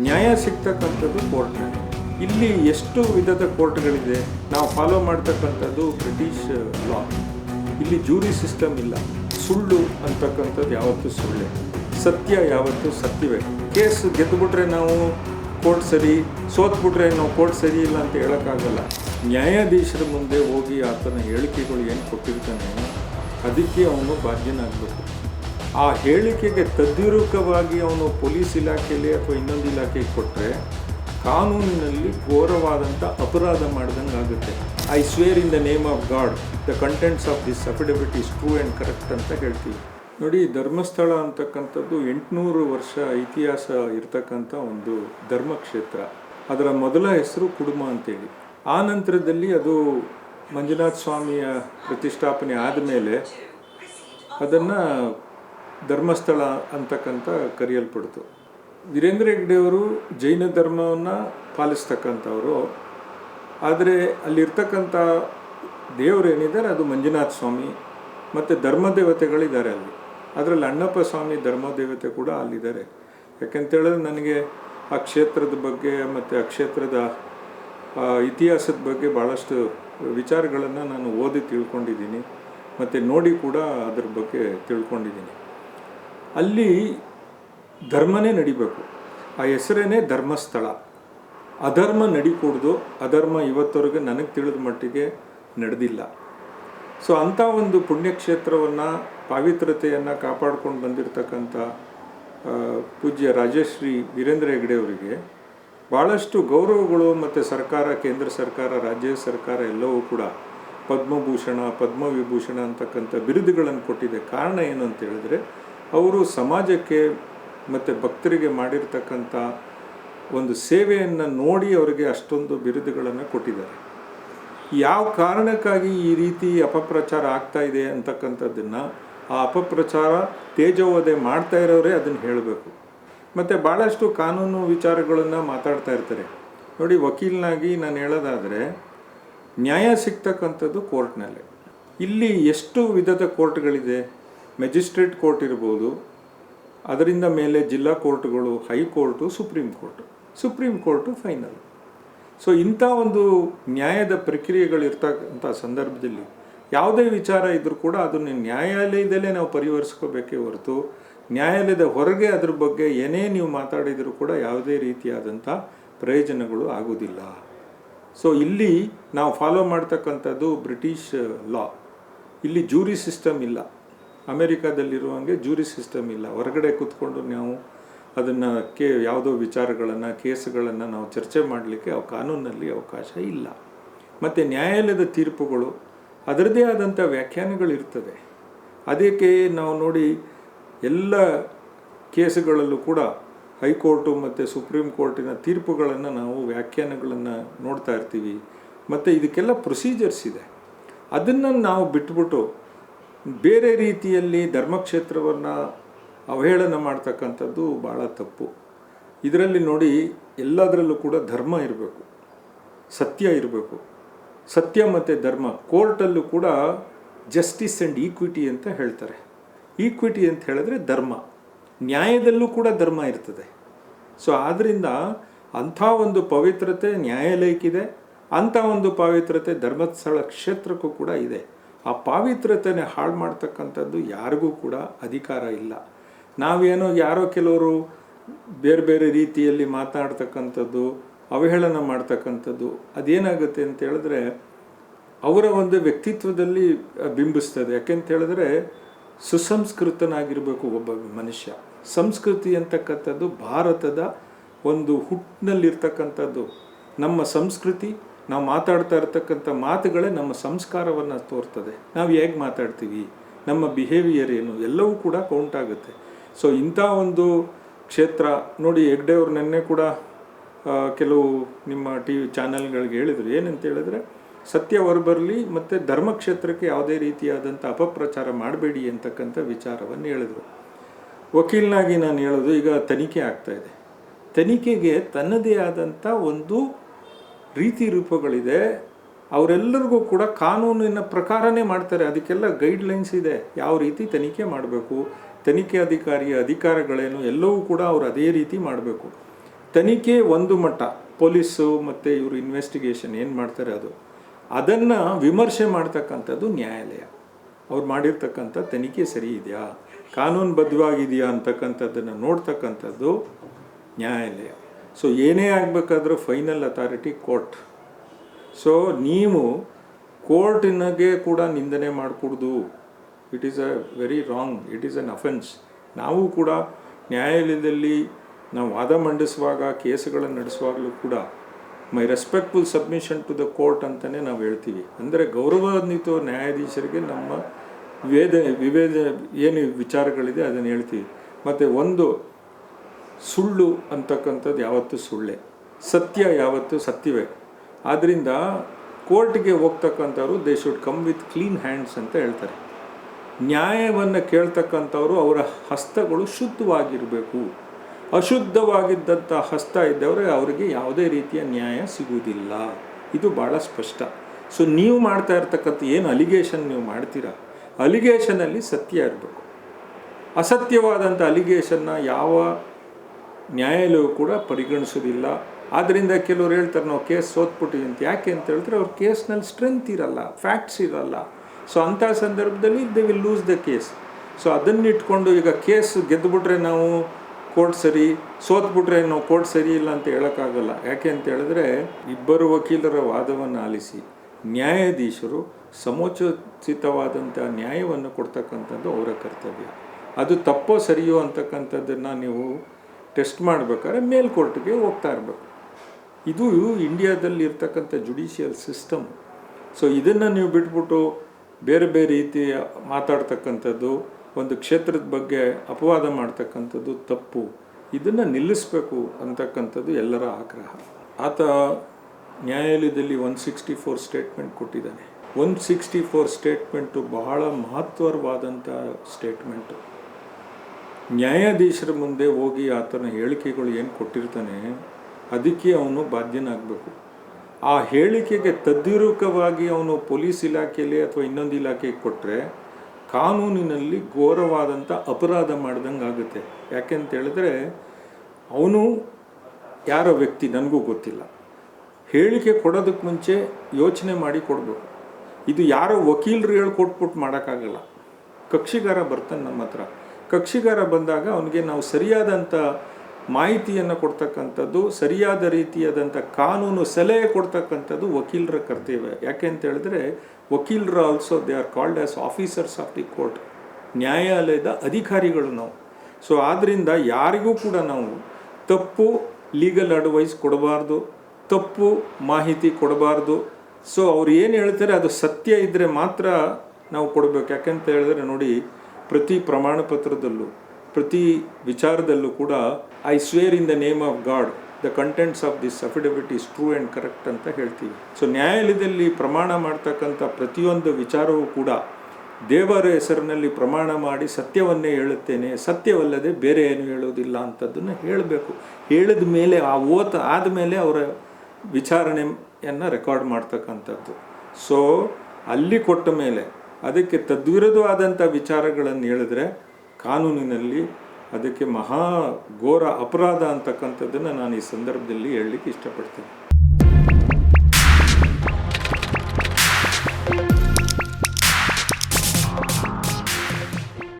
ನ್ಯಾಯ ಸಿಗ್ತಕ್ಕಂಥದ್ದು ಕೋರ್ಟ್ನಲ್ಲಿ ಇಲ್ಲಿ ಎಷ್ಟು ವಿಧದ ಕೋರ್ಟ್ಗಳಿದೆ, ನಾವು ಫಾಲೋ ಮಾಡ್ತಕ್ಕಂಥದ್ದು ಬ್ರಿಟಿಷ್ ಲಾ ಇಲ್ಲಿ ಜೂರಿ ಸಿಸ್ಟಮ್ ಇಲ್ಲ. ಸುಳ್ಳು ಅಂತಕ್ಕಂಥದ್ದು ಯಾವತ್ತೂ ಸುಳ್ಳೆ. ಸತ್ಯ ಯಾವತ್ತೂ ಸತ್ಯವೇ. ಕೇಸ್ ಗೆದ್ದುಬಿಟ್ರೆ ನಾವು ಕೋರ್ಟ್ ಸರಿ, ಸೋತ್ಬಿಟ್ರೆ ನಾವು ಕೋರ್ಟ್ ಸರಿ ಇಲ್ಲ ಅಂತ ಹೇಳೋಕ್ಕಾಗಲ್ಲ. ನ್ಯಾಯಾಧೀಶರ ಮುಂದೆ ಹೋಗಿ ಆತನ ಹೇಳಿಕೆಗಳು ಏನು ಕೊಟ್ಟಿರ್ತಾನೆ, ಅದಕ್ಕೆ ಅವನು ಬಾಧ್ಯನಾಗಬೇಕು. ಆ ಹೇಳಿಕೆಗೆ ತದ್ವಿರುದ್ಧವಾಗಿ ಅವನು ಪೊಲೀಸ್ ಇಲಾಖೆಯಲ್ಲಿ ಅಥವಾ ಇನ್ನೊಂದು ಇಲಾಖೆಗೆ ಕೊಟ್ಟರೆ ಕಾನೂನಿನಲ್ಲಿ ಘೋರವಾದಂಥ ಅಪರಾಧ ಮಾಡ್ದಂಗೆ ಆಗುತ್ತೆ I swear in the name of God the contents of this affidavit is true and correct ಅಂತ ಹೇಳ್ತೀವಿ. ನೋಡಿ, ಧರ್ಮಸ್ಥಳ ಅಂತಕ್ಕಂಥದ್ದು ಎಂಟುನೂರು ವರ್ಷ ಇತಿಹಾಸ ಇರತಕ್ಕಂಥ ಒಂದು ಧರ್ಮಕ್ಷೇತ್ರ. ಅದರ ಮೊದಲ ಹೆಸರು ಕುಡುಮ ಅಂತೇಳಿ. ಆ ನಂತರದಲ್ಲಿ ಅದು ಮಂಜುನಾಥ ಸ್ವಾಮಿಯ ಪ್ರತಿಷ್ಠಾಪನೆ ಆದಮೇಲೆ ಅದನ್ನು ಧರ್ಮಸ್ಥಳ ಅಂತಕ್ಕಂಥ ಕರೆಯಲ್ಪಡ್ತು. ವೀರೇಂದ್ರ ಹೆಗ್ಡೆಯವರು ಜೈನ ಧರ್ಮವನ್ನು ಪಾಲಿಸ್ತಕ್ಕಂಥವರು. ಆದರೆ ಅಲ್ಲಿರ್ತಕ್ಕಂಥ ದೇವರು ಏನಿದ್ದಾರೆ, ಅದು ಮಂಜುನಾಥ ಸ್ವಾಮಿ ಮತ್ತು ಧರ್ಮದೇವತೆಗಳಿದ್ದಾರೆ ಅಲ್ಲಿ. ಅದರಲ್ಲಿ ಅಣ್ಣಪ್ಪ ಸ್ವಾಮಿ ಧರ್ಮದೇವತೆ ಕೂಡ ಅಲ್ಲಿದ್ದಾರೆ. ಯಾಕೆಂತೇಳಿದ್ರೆ ನನಗೆ ಆ ಕ್ಷೇತ್ರದ ಬಗ್ಗೆ ಮತ್ತು ಆ ಕ್ಷೇತ್ರದ ಇತಿಹಾಸದ ಬಗ್ಗೆ ಭಾಳಷ್ಟು ವಿಚಾರಗಳನ್ನು ನಾನು ಓದಿ ತಿಳ್ಕೊಂಡಿದ್ದೀನಿ. ಮತ್ತು ನೋಡಿ ಕೂಡ ಅದ್ರ ಬಗ್ಗೆ ತಿಳ್ಕೊಂಡಿದ್ದೀನಿ. ಅಲ್ಲಿ ಧರ್ಮನೇ ನಡಿಬೇಕು. ಆ ಹೆಸರೇನೆ ಧರ್ಮಸ್ಥಳ. ಅಧರ್ಮ ನಡಿಕೂಡ್ದು, ಅಧರ್ಮ ಇವತ್ತವರೆಗೆ ನನಗೆ ತಿಳಿದ ಮಟ್ಟಿಗೆ ನಡೆದಿಲ್ಲ. ಸೊ ಅಂಥ ಒಂದು ಪುಣ್ಯಕ್ಷೇತ್ರವನ್ನು ಪಾವಿತ್ರತೆಯನ್ನು ಕಾಪಾಡ್ಕೊಂಡು ಬಂದಿರತಕ್ಕಂಥ ಪೂಜ್ಯ ರಾಜಶ್ರೀ ವೀರೇಂದ್ರ ಹೆಗ್ಡೆ ಅವರಿಗೆ ಭಾಳಷ್ಟು ಗೌರವಗಳು ಮತ್ತು ಸರ್ಕಾರ, ಕೇಂದ್ರ ಸರ್ಕಾರ, ರಾಜ್ಯ ಸರ್ಕಾರ ಎಲ್ಲವೂ ಕೂಡ ಪದ್ಮಭೂಷಣ, ಪದ್ಮವಿಭೂಷಣ ಅಂತಕ್ಕಂಥ ಬಿರುದುಗಳನ್ನು ಕೊಟ್ಟಿದೆ. ಕಾರಣ ಏನು ಅಂತ ಹೇಳಿದ್ರೆ ಅವರು ಸಮಾಜಕ್ಕೆ ಮತ್ತು ಭಕ್ತರಿಗೆ ಮಾಡಿರ್ತಕ್ಕಂಥ ಒಂದು ಸೇವೆಯನ್ನು ನೋಡಿ ಅವರಿಗೆ ಅಷ್ಟೊಂದು ಬಿರುದುಗಳನ್ನು ಕೊಟ್ಟಿದ್ದಾರೆ. ಯಾವ ಕಾರಣಕ್ಕಾಗಿ ಈ ರೀತಿ ಅಪಪ್ರಚಾರ ಆಗ್ತಾ ಇದೆ ಅಂತಕ್ಕಂಥದ್ದನ್ನು ಆ ಅಪಪ್ರಚಾರ ತೇಜೋವಧೆ ಮಾಡ್ತಾ ಇರೋರೇ ಅದನ್ನು ಹೇಳಬೇಕು. ಮತ್ತು ಭಾಳಷ್ಟು ಕಾನೂನು ವಿಚಾರಗಳನ್ನು ಮಾತಾಡ್ತಾ ಇರ್ತಾರೆ. ನೋಡಿ ವಕೀಲನಾಗಿ ನಾನು ಹೇಳೋದಾದರೆ ನ್ಯಾಯ ಸಿಗ್ತಕ್ಕಂಥದ್ದು ಕೋರ್ಟ್ನಲ್ಲೇ. ಇಲ್ಲಿ ಎಷ್ಟು ವಿಧದ ಕೋರ್ಟ್ಗಳಿದೆ? ಮೆಜಿಸ್ಟ್ರೇಟ್ ಕೋರ್ಟ್ ಇರ್ಬೋದು, ಅದರಿಂದ ಮೇಲೆ ಜಿಲ್ಲಾ ಕೋರ್ಟ್ಗಳು, high court, supreme court. Supreme court final. So, ಇಂಥ ಒಂದು ನ್ಯಾಯದ ಪ್ರಕ್ರಿಯೆಗಳಿರ್ತಕ್ಕಂಥ ಸಂದರ್ಭದಲ್ಲಿ ಯಾವುದೇ ವಿಚಾರ ಇದ್ದರೂ ಕೂಡ ಅದನ್ನು ನ್ಯಾಯಾಲಯದಲ್ಲೇ ನಾವು ಪರಿಹರಿಸ್ಕೋಬೇಕೇ ಹೊರತು, ನ್ಯಾಯಾಲಯದ ಹೊರಗೆ ಅದ್ರ ಬಗ್ಗೆ ಏನೇ ನೀವು ಮಾತಾಡಿದರೂ ಕೂಡ ಯಾವುದೇ ರೀತಿಯಾದಂಥ ಪ್ರಯೋಜನಗಳು ಆಗೋದಿಲ್ಲ ಸೊ, ಇಲ್ಲಿ ನಾವು ಫಾಲೋ ಮಾಡ್ತಕ್ಕಂಥದ್ದು ಬ್ರಿಟಿಷ್ ಲಾ ಇಲ್ಲಿ ಜೂರಿ ಸಿಸ್ಟಮ್ ಇಲ್ಲ. ಅಮೇರಿಕಾದಲ್ಲಿರುವಂಗೆ ಜೂರಿ ಸಿಸ್ಟಮ್ ಇಲ್ಲ. ಹೊರಗಡೆ ಕೂತ್ಕೊಂಡು ನಾವು ಅದನ್ನು ಕೇ, ಯಾವುದೋ ವಿಚಾರಗಳನ್ನು, ಕೇಸ್ಗಳನ್ನು ನಾವು ಚರ್ಚೆ ಮಾಡಲಿಕ್ಕೆ ಅವು ಕಾನೂನಲ್ಲಿ ಅವಕಾಶ ಇಲ್ಲ. ಮತ್ತು ನ್ಯಾಯಾಲಯದ ತೀರ್ಪುಗಳು ಅದರದೇ ಆದಂಥ ವ್ಯಾಖ್ಯಾನಗಳಿರ್ತದೆ. ಅದಕ್ಕೆ ನಾವು ನೋಡಿ ಎಲ್ಲ ಕೇಸುಗಳಲ್ಲೂ ಕೂಡ ಹೈಕೋರ್ಟು ಮತ್ತು ಸುಪ್ರೀಂ ಕೋರ್ಟಿನ ತೀರ್ಪುಗಳನ್ನು ನಾವು ವ್ಯಾಖ್ಯಾನಗಳನ್ನು ನೋಡ್ತಾ ಇರ್ತೀವಿ. ಮತ್ತು ಇದಕ್ಕೆಲ್ಲ ಪ್ರೊಸೀಜರ್ಸ್ ಇದೆ. ಅದನ್ನು ನಾವು ಬಿಟ್ಬಿಟ್ಟು ಬೇರೆ ರೀತಿಯಲ್ಲಿ ಧರ್ಮಕ್ಷೇತ್ರವನ್ನು ಅವಹೇಳನ ಮಾಡ್ತಕ್ಕಂಥದ್ದು ಭಾಳ ತಪ್ಪು. ಇದರಲ್ಲಿ ನೋಡಿ ಎಲ್ಲದರಲ್ಲೂ ಕೂಡ ಧರ್ಮ ಇರಬೇಕು, ಸತ್ಯ ಇರಬೇಕು. ಸತ್ಯ ಮತ್ತು ಧರ್ಮ ಕೋರ್ಟಲ್ಲೂ ಕೂಡ ಜಸ್ಟಿಸ್ ಆ್ಯಂಡ್ ಈಕ್ವಿಟಿ ಅಂತ ಹೇಳ್ತಾರೆ. ಈಕ್ವಿಟಿ ಅಂತ ಹೇಳಿದ್ರೆ ಧರ್ಮ, ನ್ಯಾಯದಲ್ಲೂ ಕೂಡ ಧರ್ಮ ಇರ್ತದೆ. ಸೊ ಆದ್ದರಿಂದ ಅಂಥ ಒಂದು ಪವಿತ್ರತೆ ನ್ಯಾಯಾಲಯಕ್ಕಿದೆ, ಅಂಥ ಒಂದು ಪವಿತ್ರತೆ ಧರ್ಮಸ್ಥಳ ಕ್ಷೇತ್ರಕ್ಕೂ ಕೂಡ ಇದೆ. ಆ ಪಾವಿತ್ರತೆನೇ ಹಾಳು ಮಾಡ್ತಕ್ಕಂಥದ್ದು ಯಾರಿಗೂ ಕೂಡ ಅಧಿಕಾರ ಇಲ್ಲ. ನಾವೇನೋ ಯಾರೋ ಕೆಲವರು ಬೇರೆ ಬೇರೆ ರೀತಿಯಲ್ಲಿ ಮಾತನಾಡ್ತಕ್ಕಂಥದ್ದು ಅವಹೇಳನ ಮಾಡ್ತಕ್ಕಂಥದ್ದು, ಅದೇನಾಗುತ್ತೆ ಅಂತ ಹೇಳಿದ್ರೆ ಅವರ ಒಂದು ವ್ಯಕ್ತಿತ್ವದಲ್ಲಿ ಬಿಂಬಿಸ್ತದೆ. ಯಾಕೆಂತ ಹೇಳಿದ್ರೆ ಸುಸಂಸ್ಕೃತನಾಗಿರಬೇಕು ಒಬ್ಬ ಮನುಷ್ಯ. ಸಂಸ್ಕೃತಿ ಅಂತಕ್ಕಂಥದ್ದು ಭಾರತದ ಒಂದು ಹುಟ್ಟಿನಲ್ಲಿರ್ತಕ್ಕಂಥದ್ದು ನಮ್ಮ ಸಂಸ್ಕೃತಿ ನಾವು ಮಾತಾಡ್ತಾ ಇರ್ತಕ್ಕಂಥ ಮಾತುಗಳೇ ನಮ್ಮ ಸಂಸ್ಕಾರವನ್ನು ತೋರ್ತದೆ. ನಾವು ಹೇಗೆ ಮಾತಾಡ್ತೀವಿ? ನಮ್ಮ ಬಿಹೇವಿಯರ್ ಏನು? ಎಲ್ಲವೂ ಕೂಡ ಕೌಂಟ್ ಆಗುತ್ತೆ. ಸೊ ಇಂಥ ಒಂದು ಕ್ಷೇತ್ರ ನೋಡಿ ಹೆಗ್ಡೆ ನೆನ್ನೆ ಕೂಡ ಕೆಲವು ನಿಮ್ಮ ಟಿ ವಿ ಚಾನಲ್ಗಳಿಗೆ ಹೇಳಿದರು. ಏನಂತ ಹೇಳಿದ್ರೆ, ಸತ್ಯ ಹೊರಬರಲಿ ಮತ್ತು ಧರ್ಮಕ್ಷೇತ್ರಕ್ಕೆ ಯಾವುದೇ ರೀತಿಯಾದಂಥ ಅಪಪ್ರಚಾರ ಮಾಡಬೇಡಿ ಅಂತಕ್ಕಂಥ ವಿಚಾರವನ್ನು ಹೇಳಿದರು. ವಕೀಲನಾಗಿ ನಾನು ಹೇಳೋದು ಈಗ ತನಿಖೆ ಆಗ್ತಾ ಇದೆ. ತನಿಖೆಗೆ ತನ್ನದೇ ಆದಂಥ ಒಂದು ರೀತಿ ರೂಪಗಳಿದೆ. ಅವರೆಲ್ಲರಿಗೂ ಕೂಡ ಕಾನೂನಿನ ಪ್ರಕಾರನೇ ಮಾಡ್ತಾರೆ. ಅದಕ್ಕೆಲ್ಲ ಗೈಡ್ಲೈನ್ಸ್ ಇದೆ. ಯಾವ ರೀತಿ ತನಿಖೆ ಮಾಡಬೇಕು, ತನಿಖೆ ಅಧಿಕಾರಿಯ ಅಧಿಕಾರಗಳೇನು ಎಲ್ಲವೂ ಕೂಡ ಅವರು ಅದೇ ರೀತಿ ಮಾಡಬೇಕು. ತನಿಖೆ ಒಂದು ಮಟ್ಟ, ಪೊಲೀಸು ಮತ್ತು ಇವರು ಇನ್ವೆಸ್ಟಿಗೇಷನ್ ಏನು ಮಾಡ್ತಾರೆ ಅದು. ಅದನ್ನು ವಿಮರ್ಶೆ ಮಾಡ್ತಕ್ಕಂಥದ್ದು ನ್ಯಾಯಾಲಯ. ಅವ್ರು ಮಾಡಿರ್ತಕ್ಕಂಥ ತನಿಖೆ ಸರಿ ಇದೆಯಾ? ಕಾನೂನುಬದ್ಧವಾಗಿದೆಯಾ ಅಂತಕ್ಕಂಥದ್ದನ್ನು ನೋಡ್ತಕ್ಕಂಥದ್ದು ನ್ಯಾಯಾಲಯ. ಸೊ ಏನೇ ಆಗಬೇಕಾದ್ರೂ ಫೈನಲ್ ಅಥಾರಿಟಿ ಕೋರ್ಟ್ ಸೊ ನೀವು ಕೋರ್ಟಿನಗೆ ಕೂಡ ನಿಂದನೆ ಮಾಡಕೂಡ್ದು. It is a very wrong it is an offence ನಾವು ಕೂಡ ನ್ಯಾಯಾಲಯದಲ್ಲಿ ನಾವು ವಾದ ಮಂಡಿಸುವಾಗ, ಕೇಸುಗಳನ್ನು ನಡೆಸುವಾಗಲೂ ಕೂಡ my respectful submission to the court ಅಂತಲೇ ನಾವು ಹೇಳ್ತೀವಿ. ಅಂದರೆ ಗೌರವಾನ್ವಿತ ನ್ಯಾಯಾಧೀಶರಿಗೆ ನಮ್ಮ ವಿವೇದ ವಿವೇದ, ಏನು ವಿಚಾರಗಳಿದೆ ಅದನ್ನು ಹೇಳ್ತೀವಿ. ಮತ್ತು ಒಂದು ಸುಳ್ಳು ಅಂತಕ್ಕಂಥದ್ದು ಯಾವತ್ತೂ ಸುಳ್ಳೆ. ಸತ್ಯ ಯಾವತ್ತು ಸತ್ಯವೇ. ಆದ್ದರಿಂದ ಕೋರ್ಟ್ಗೆ ಹೋಗ್ತಕ್ಕಂಥವ್ರು they should come with clean hands ಅಂತ ಹೇಳ್ತಾರೆ. ನ್ಯಾಯವನ್ನು ಕೇಳ್ತಕ್ಕಂಥವ್ರು ಅವರ ಹಸ್ತಗಳು ಶುದ್ಧವಾಗಿರಬೇಕು. ಅಶುದ್ಧವಾಗಿದ್ದಂಥ ಹಸ್ತ ಇದ್ದವರೇ ಅವರಿಗೆ ಯಾವುದೇ ರೀತಿಯ ನ್ಯಾಯ ಸಿಗುವುದಿಲ್ಲ. ಇದು ಭಾಳ ಸ್ಪಷ್ಟ. ಸೊ ನೀವು ಮಾಡ್ತಾ ಇರ್ತಕ್ಕಂಥ ಏನು ಅಲಿಗೇಷನ್ ನೀವು ಮಾಡ್ತೀರಾ? ಅಲಿಗೇಷನಲ್ಲಿ ಸತ್ಯ ಇರಬೇಕು. ಅಸತ್ಯವಾದಂಥ ಅಲಿಗೇಷನ್ನ ಯಾವ ನ್ಯಾಯಾಲಯವು ಕೂಡ ಪರಿಗಣಿಸೋದಿಲ್ಲ ಆದ್ದರಿಂದ ಕೆಲವರು ಹೇಳ್ತಾರೆ, ನಾವು ಕೇಸ್ ಸೋತ್ಬಿಟ್ಟಿವಿ ಅಂತ. ಯಾಕೆ ಅಂತ ಹೇಳಿದ್ರೆ, ಅವ್ರ ಕೇಸ್ನಲ್ಲಿ ಸ್ಟ್ರೆಂತ್ ಇರಲ್ಲ, ಫ್ಯಾಕ್ಟ್ಸ್ ಇರಲ್ಲ. ಸೊ ಅಂಥ ಸಂದರ್ಭದಲ್ಲಿ they will lose the case. So ಅದನ್ನ ಇಟ್ಕೊಂಡು ಈಗ ಕೇಸ್ ಗೆದ್ದುಬಿಟ್ರೆ ನಾವು ಕೋರ್ಟ್ ಸರಿ, ಸೋತ್ಬಿಟ್ರೆ ನಾವು ಕೋರ್ಟ್ ಸರಿ ಇಲ್ಲ ಅಂತ ಹೇಳೋಕ್ಕಾಗಲ್ಲ. ಯಾಕೆ ಅಂತ ಹೇಳಿದ್ರೆ, ಇಬ್ಬರು ವಕೀಲರ ವಾದವನ್ನು ಆಲಿಸಿ, ನ್ಯಾಯಾಧೀಶರು ಸಮೋಚಿತವಾದಂಥ ನ್ಯಾಯವನ್ನು ಕೊಡ್ತಕ್ಕಂಥದ್ದು ಅವರ ಕರ್ತವ್ಯ. ಅದು ತಪ್ಪೋ ಸರಿಯೋ ಅಂತಕ್ಕಂಥದ್ದನ್ನು ನೀವು ಟೆಸ್ಟ್ ಮಾಡಬೇಕಾದ್ರೆ ಮೇಲ್ಕೋರ್ಟ್ಗೆ ಹೋಗ್ತಾ ಇರಬೇಕು. ಇದು ಇಂಡಿಯಾದಲ್ಲಿ ಇರ್ತಕ್ಕಂಥ ಜುಡಿಷಿಯಲ್ ಸಿಸ್ಟಮ್. ಸೊ ಇದನ್ನು ನೀವು ಬಿಟ್ಬಿಟ್ಟು ಬೇರೆ ಬೇರೆ ರೀತಿಯ ಮಾತಾಡ್ತಕ್ಕಂಥದ್ದು, ಒಂದು ಕ್ಷೇತ್ರದ ಬಗ್ಗೆ ಅಪವಾದ ಮಾಡ್ತಕ್ಕಂಥದ್ದು ತಪ್ಪು. ಇದನ್ನು ನಿಲ್ಲಿಸಬೇಕು ಅಂತಕ್ಕಂಥದ್ದು ಎಲ್ಲರ ಆಗ್ರಹ. ಆತ ನ್ಯಾಯಾಲಯದಲ್ಲಿ ಒನ್ ಸಿಕ್ಸ್ಟಿ ಫೋರ್ ಸ್ಟೇಟ್ಮೆಂಟ್ ಕೊಟ್ಟಿದ್ದಾನೆ. ಒನ್ ಸಿಕ್ಸ್ಟಿ ಫೋರ್ ಸ್ಟೇಟ್ಮೆಂಟು ಬಹಳ ಮಹತ್ವರವಾದಂಥ ಸ್ಟೇಟ್ಮೆಂಟು ನ್ಯಾಯಾಧೀಶರ ಮುಂದೆ ಹೋಗಿ ಆತನ ಹೇಳಿಕೆಗಳು ಏನು ಕೊಟ್ಟಿರ್ತಾನೆ, ಅದಕ್ಕೆ ಅವನು ಬಾಧ್ಯನಾಗಬೇಕು. ಆ ಹೇಳಿಕೆಗೆ ತದ್ವಿರೂಪವಾಗಿ ಅವನು ಪೊಲೀಸ್ ಇಲಾಖೆಯಲ್ಲಿ ಅಥವಾ ಇನ್ನೊಂದು ಇಲಾಖೆಗೆ ಕೊಟ್ಟರೆ ಕಾನೂನಿನಲ್ಲಿ ಘೋರವಾದಂಥ ಅಪರಾಧ ಮಾಡ್ದಂಗೆ ಆಗುತ್ತೆ. ಯಾಕೆಂತ ಹೇಳಿದ್ರೆ, ಅವನು ಯಾರ ವ್ಯಕ್ತಿ ನನಗೂ ಗೊತ್ತಿಲ್ಲ. ಹೇಳಿಕೆ ಕೊಡೋದಕ್ಕೆ ಮುಂಚೆ ಯೋಚನೆ ಮಾಡಿ ಕೊಡಬೇಕು. ಇದು ಯಾರೋ ವಕೀಲರು ಹೇಳ್ಕೊಟ್ಬಿಟ್ಟು ಮಾಡೋಕ್ಕಾಗಲ್ಲ. ಕಕ್ಷಿಗಾರ ಬರ್ತಾನೆ ನಮ್ಮ ಹತ್ರ. ಕಕ್ಷಿಗಾರ ಬಂದಾಗ ಅವನಿಗೆ ನಾವು ಸರಿಯಾದಂಥ ಮಾಹಿತಿಯನ್ನು ಕೊಡ್ತಕ್ಕಂಥದ್ದು, ಸರಿಯಾದ ರೀತಿಯಾದಂಥ ಕಾನೂನು ಸಲಹೆ ಕೊಡ್ತಕ್ಕಂಥದ್ದು ವಕೀಲರ ಕರ್ತವ್ಯ. ಯಾಕೆ ಅಂತ ಹೇಳಿದ್ರೆ, ವಕೀಲರು also they are called as officers of the court ನ್ಯಾಯಾಲಯದ ಅಧಿಕಾರಿಗಳು ನಾವು. ಸೊ ಆದ್ದರಿಂದ ಯಾರಿಗೂ ಕೂಡ ನಾವು ತಪ್ಪು ಲೀಗಲ್ ಅಡ್ವೈಸ್ ಕೊಡಬಾರ್ದು, ತಪ್ಪು ಮಾಹಿತಿ ಕೊಡಬಾರ್ದು. ಸೊ ಅವ್ರು ಏನು ಹೇಳ್ತಾರೆ, ಅದು ಸತ್ಯ ಇದ್ದರೆ ಮಾತ್ರ ನಾವು ಕೊಡಬೇಕು. ಯಾಕೆಂತ ಹೇಳಿದ್ರೆ ನೋಡಿ ಪ್ರತಿ ಪ್ರಮಾಣ ಪತ್ರದಲ್ಲೂ ಪ್ರತಿ ವಿಚಾರದಲ್ಲೂ ಕೂಡ I swear in the name of God the contents of this affidavit is true and correct ಅಂತ ಹೇಳ್ತೀವಿ. ಸೊ ನ್ಯಾಯಾಲಯದಲ್ಲಿ ಪ್ರಮಾಣ ಮಾಡ್ತಕ್ಕಂಥ ಪ್ರತಿಯೊಂದು ವಿಚಾರವೂ ಕೂಡ, ದೇವರ ಹೆಸರಿನಲ್ಲಿ ಪ್ರಮಾಣ ಮಾಡಿ ಸತ್ಯವನ್ನೇ ಹೇಳುತ್ತೇನೆ, ಸತ್ಯವಲ್ಲದೆ ಬೇರೆ ಏನು ಹೇಳೋದಿಲ್ಲ ಅಂಥದ್ದನ್ನು ಹೇಳಬೇಕು. ಹೇಳಿದ ಮೇಲೆ, ಆ ಓತ ಆದಮೇಲೆ ಅವರ ವಿಚಾರಣೆಯನ್ನು ರೆಕಾರ್ಡ್ ಮಾಡ್ತಕ್ಕಂಥದ್ದು. ಸೊ ಅಲ್ಲಿ ಕೊಟ್ಟ ಮೇಲೆ ಅದಕ್ಕೆ ತದ್ವಿರುದ್ಧವಾದಂಥ ವಿಚಾರಗಳನ್ನು ಹೇಳಿದ್ರೆ ಕಾನೂನಿನಲ್ಲಿ ಅದಕ್ಕೆ ಮಹಾ ಘೋರ ಅಪರಾಧ ಅಂತಕ್ಕಂಥದ್ದನ್ನು ನಾನು ಈ ಸಂದರ್ಭದಲ್ಲಿ ಹೇಳಲಿಕ್ಕೆ ಇಷ್ಟಪಡ್ತೇನೆ.